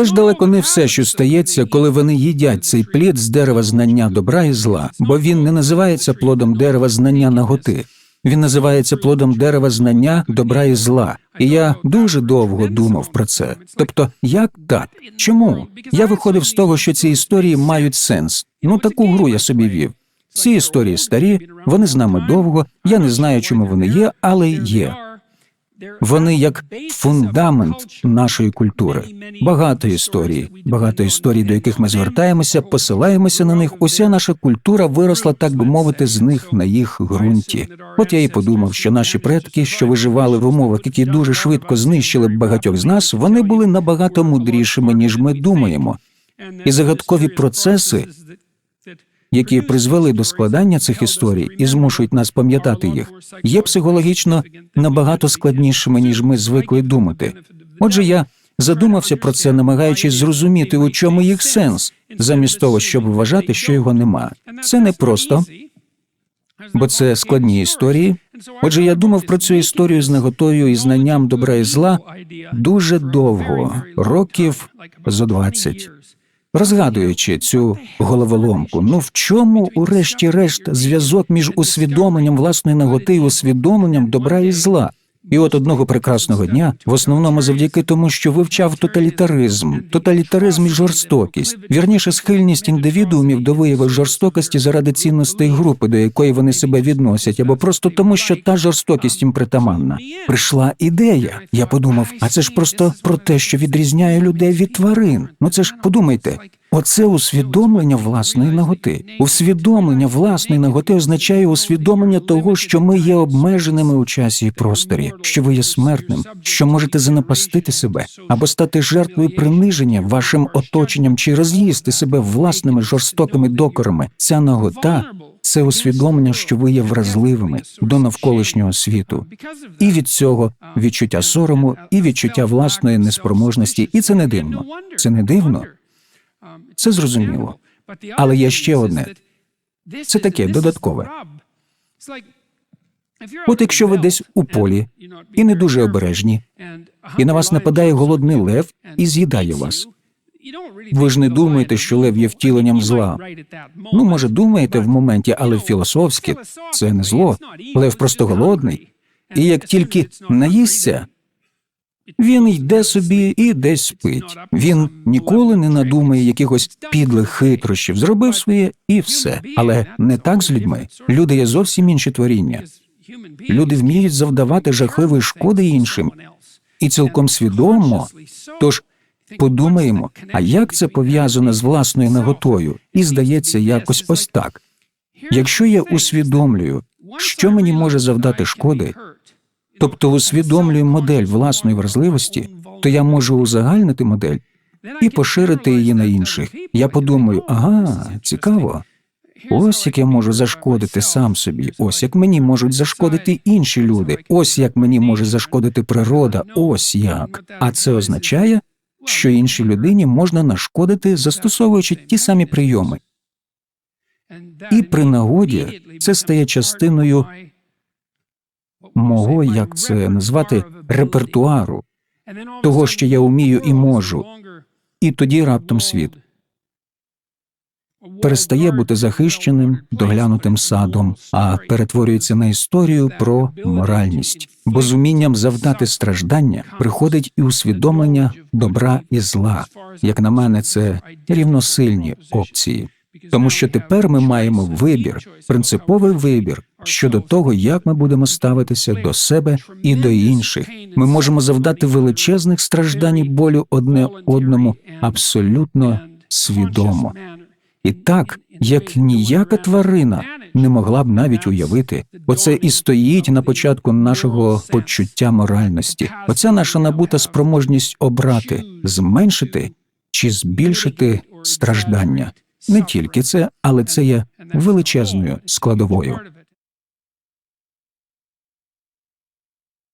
Це ж далеко не все, що стається, коли вони їдять цей плід з дерева знання добра і зла, бо він не називається плодом дерева знання наготи. Він називається плодом дерева знання добра і зла. І я дуже довго думав про це. Тобто, як так? Чому? Я виходив з того, що ці історії мають сенс. Ну таку гру я собі вів. Ці історії старі, вони з нами довго. Я не знаю, чому вони є, але є. Вони як фундамент нашої культури. Багато історій, багато історій, до яких ми звертаємося, посилаємося на них. Уся наша культура виросла, так би мовити, з них на їх ґрунті. От я і подумав, що наші предки, що виживали в умовах, які дуже швидко знищили багатьох з нас, вони були набагато мудрішими, ніж ми думаємо. І загадкові процеси, які призвели до складання цих історій і змушують нас пам'ятати їх, є психологічно набагато складнішими, ніж ми звикли думати. Отже, я задумався про це, намагаючись зрозуміти, у чому їх сенс, замість того, щоб вважати, що його нема. Це не просто, бо це складні історії. Отже, я думав про цю історію з наготою і знанням добра і зла дуже довго, років зо 20 розгадуючи цю головоломку. Ну в чому, урешті-решт, зв'язок між усвідомленням власної наготи і усвідомленням добра і зла? І от одного прекрасного дня, в основному завдяки тому, що вивчав тоталітаризм, тоталітаризм і жорстокість, вірніше схильність індивідуумів до вияву жорстокості заради цінностей групи, до якої вони себе відносять, або просто тому, що та жорстокість їм притаманна. Прийшла ідея. Я подумав, а це ж просто про те, що відрізняє людей від тварин. Ну це ж подумайте. Оце усвідомлення власної наготи. Усвідомлення власної наготи означає усвідомлення того, що ми є обмеженими у часі і просторі, що ви є смертним, що можете занапастити себе або стати жертвою приниження вашим оточенням чи роз'їсти себе власними жорстокими докорами. Ця нагота це усвідомлення, що ви є вразливими до навколишнього світу, і від цього відчуття сорому, і відчуття власної неспроможності. І це не дивно. Це не дивно. Це зрозуміло. Але є ще одне. Це таке додаткове. От якщо ви десь у полі і не дуже обережні, і на вас нападає голодний лев і з'їдає вас. Ви ж не думаєте, що лев є втіленням зла. Ну, може, думаєте в моменті, але філософськи це не зло. Лев просто голодний. І як тільки наїсться, він йде собі і десь спить. Він ніколи не надумає якихось підлих хитрощів, зробив своє і все. Але не так з людьми. Люди є зовсім інші творіння. Люди вміють завдавати жахливої шкоди іншим і цілком свідомо. Тож подумаємо, а як це пов'язано з власною наготою? І здається, якось ось так. Якщо я усвідомлюю, що мені може завдати шкоди, тобто усвідомлюю модель власної вразливості, то я можу узагальнити модель і поширити її на інших. Я подумаю, ага, цікаво. Ось як я можу зашкодити сам собі, ось як мені можуть зашкодити інші люди, ось як мені може зашкодити природа, ось як. А це означає, що іншій людині можна нашкодити, застосовуючи ті самі прийоми. І при нагоді це стає частиною мого, як це назвати, репертуару, того, що я вмію і можу, і тоді раптом світ перестає бути захищеним, доглянутим садом, а перетворюється на історію про моральність. Бо з умінням завдати страждання приходить і усвідомлення добра і зла. Як на мене, це рівносильні опції. Тому що тепер ми маємо вибір, принциповий вибір щодо того, як ми будемо ставитися до себе і до інших. Ми можемо завдати величезних страждань і болю одне одному абсолютно свідомо. І так, як ніяка тварина не могла б навіть уявити, оце і стоїть на початку нашого почуття моральності. Оця наша набута спроможність обрати, зменшити чи збільшити страждання. Не тільки це, але це є величезною складовою.